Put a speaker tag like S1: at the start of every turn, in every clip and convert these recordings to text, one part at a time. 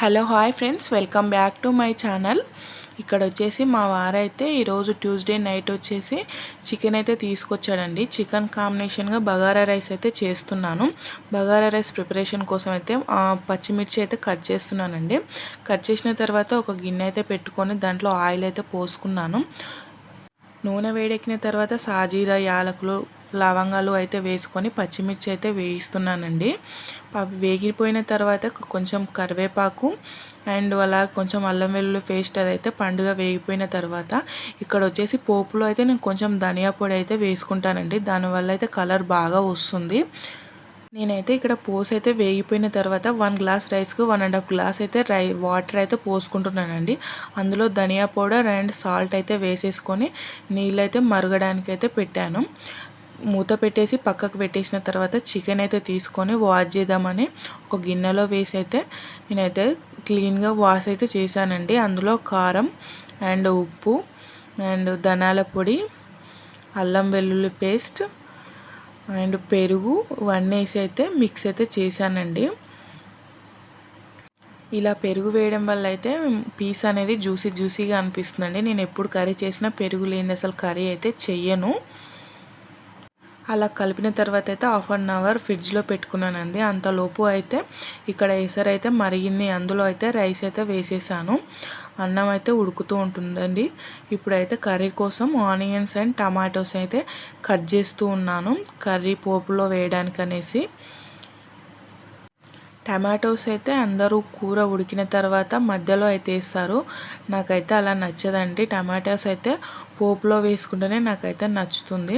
S1: Hello hi friends. Welcome back to my channel. ఇక్కడ వచ్చేసి మా వారైతే ఈరోజు ట్యూస్డే నైట్ వచ్చేసి చికెన్ అయితే తీసుకొచ్చాడండి. చికెన్ కాంబినేషన్గా బగారా రైస్ అయితే చేస్తున్నాను. బగారా రైస్ ప్రిపరేషన్ కోసం అయితే పచ్చిమిర్చి అయితే కట్ చేస్తున్నానండి. కట్ చేసిన తర్వాత ఒక గిన్నె అయితే పెట్టుకొని దాంట్లో ఆయిల్ అయితే పోసుకున్నాను. నూనె వేడెక్కిన తర్వాత సాజీరా యాలకులు లవంగాలు అయితే వేసుకొని పచ్చిమిర్చి అయితే వేయిస్తున్నానండి. అవి వేగిపోయిన తర్వాత కొంచెం కరివేపాకు అండ్ అలా కొంచెం అల్లం వెల్లుల్లి పేస్ట్ అదైతే పండుగ వేగిపోయిన తర్వాత ఇక్కడ వచ్చేసి పోపులో అయితే నేను కొంచెం ధనియా పొడి అయితే వేసుకుంటానండి. దానివల్ల అయితే కలర్ బాగా వస్తుంది. నేనైతే ఇక్కడ పోస్ అయితే వేగిపోయిన తర్వాత వన్ గ్లాస్ రైస్కి వన్ అండ్ హాఫ్ గ్లాస్ అయితే రై వాటర్ అయితే పోసుకుంటున్నానండి. అందులో ధనియా పౌడర్ అండ్ సాల్ట్ అయితే వేసేసుకొని నీళ్ళు అయితే మరగడానికి అయితే పెట్టాను. మూత పెట్టేసి పక్కకు పెట్టేసిన తర్వాత చికెన్ అయితే తీసుకొని వాష్ చేద్దామని ఒక గిన్నెలో వేసి అయితే నేనైతే క్లీన్గా వాష్ అయితే చేశానండి. అందులో కారం అండ్ ఉప్పు అండ్ ధనాల పొడి అల్లం వెల్లుల్లి పేస్ట్ అండ్ పెరుగు ఇవన్నీ వేసి అయితే మిక్స్ అయితే చేశానండి. ఇలా పెరుగు వేయడం వల్ల అయితే పీస్ అనేది జ్యూసీ జ్యూసీగా అనిపిస్తుందండి. నేను ఎప్పుడు కర్రీ చేసినా పెరుగు లేని అసలు కర్రీ అయితే చెయ్యను. అలా కలిపిన తర్వాత అయితే హాఫ్ అన్ అవర్ ఫ్రిడ్జ్లో పెట్టుకున్నానండి. అంతలోపు అయితే ఇక్కడ ఎసరు అయితే మరిగింది. అందులో అయితే రైస్ అయితే వేసేసాను. అన్నం అయితే ఉడుకుతూ ఉంటుందండి. ఇప్పుడైతే కర్రీ కోసం ఆనియన్స్ అండ్ టమాటోస్ అయితే కట్ చేస్తూ ఉన్నాను. కర్రీ పోపులో వేయడానికి అనేసి టమాటోస్ అయితే అందరూ కూర ఉడికిన తర్వాత మధ్యలో అయితే వేస్తారు. నాకైతే అలా నచ్చదండి. టమాటోస్ అయితే పోపులో వేసుకుంటేనే నాకైతే నచ్చుతుంది.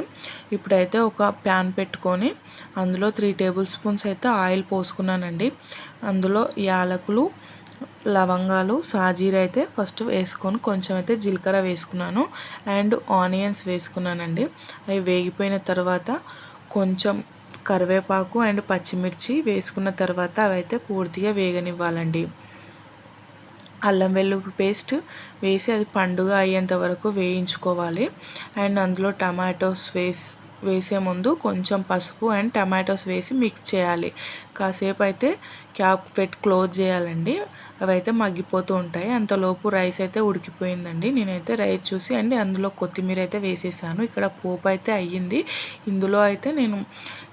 S1: ఇప్పుడైతే ఒక ప్యాన్ పెట్టుకొని అందులో త్రీ టేబుల్ స్పూన్స్ అయితే ఆయిల్ పోసుకున్నానండి. అందులో యాలకులు లవంగాలు సాజీర అయితే ఫస్ట్ వేసుకొని కొంచెం అయితే జీలకర్ర వేసుకున్నాను. అండ్ ఆనియన్స్ వేసుకున్నానండి. అవి వేగిపోయిన తర్వాత కొంచెం కరివేపాకు అండ్ పచ్చిమిర్చి వేసుకున్న తర్వాత అవైతే పూర్తిగా వేగనివ్వాలండి. అల్లం వెల్లుల్లి పేస్ట్ వేసి అది పండుగ అయ్యేంత వరకు వేయించుకోవాలి. అండ్ అందులో టమాటోస్ వేసి వేసే ముందు కొంచెం పసుపు అండ్ టమాటోస్ వేసి మిక్స్ చేయాలి. కాసేపు అయితే క్యాప్ పెట్టి క్లోజ్ చేయాలండి. అవి అయితే మగ్గిపోతూ ఉంటాయి. అంతలోపు రైస్ అయితే ఉడికిపోయిందండి. నేనైతే రైస్ చూసి అండి అందులో కొత్తిమీర అయితే వేసేసాను. ఇక్కడ పోపు అయితే అయ్యింది. ఇందులో అయితే నేను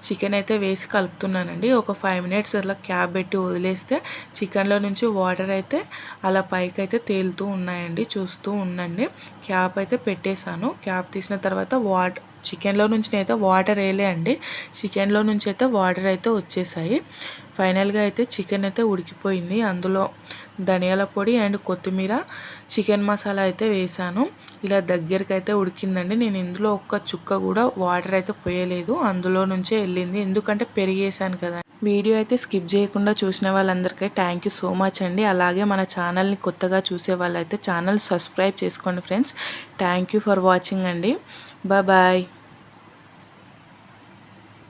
S1: చికెన్ అయితే వేసి కలుపుతున్నానండి. ఒక ఫైవ్ మినిట్స్ అలా క్యాప్ పెట్టి వదిలేస్తే చికెన్లో నుంచి వాటర్ అయితే అలా పైకి అయితే తేలుతూ ఉన్నాయండి. చూస్తూ ఉండండి. క్యాప్ అయితే పెట్టేశాను. క్యాప్ తీసిన తర్వాత వాటర్ చికెన్లో నుంచి అయితే వాటర్ వేయలే అండి చికెన్లో నుంచి అయితే వాటర్ అయితే వచ్చేసాయి. ఫైనల్గా అయితే చికెన్ అయితే ఉడికిపోయింది. అందులో ధనియాల పొడి అండ్ కొత్తిమీర చికెన్ మసాలా అయితే వేసాను. ఇలా దగ్గరికి అయితే ఉడికిందండి. నేను ఇందులో ఒక్క చుక్క కూడా వాటర్ అయితే పోయలేదు. అందులో నుంచే వెళ్ళింది. ఎందుకంటే పెరిగేసాను కదా. వీడియో అయితే స్కిప్ చేయకుండా చూసిన వాళ్ళందరికీ థ్యాంక్ యూ సో మచ్ అండి. అలాగే మన ఛానల్ని కొత్తగా చూసే వాళ్ళైతే ఛానల్ సబ్స్క్రైబ్ చేసుకోండి friends. Thank you for watching అండి. బాయ్.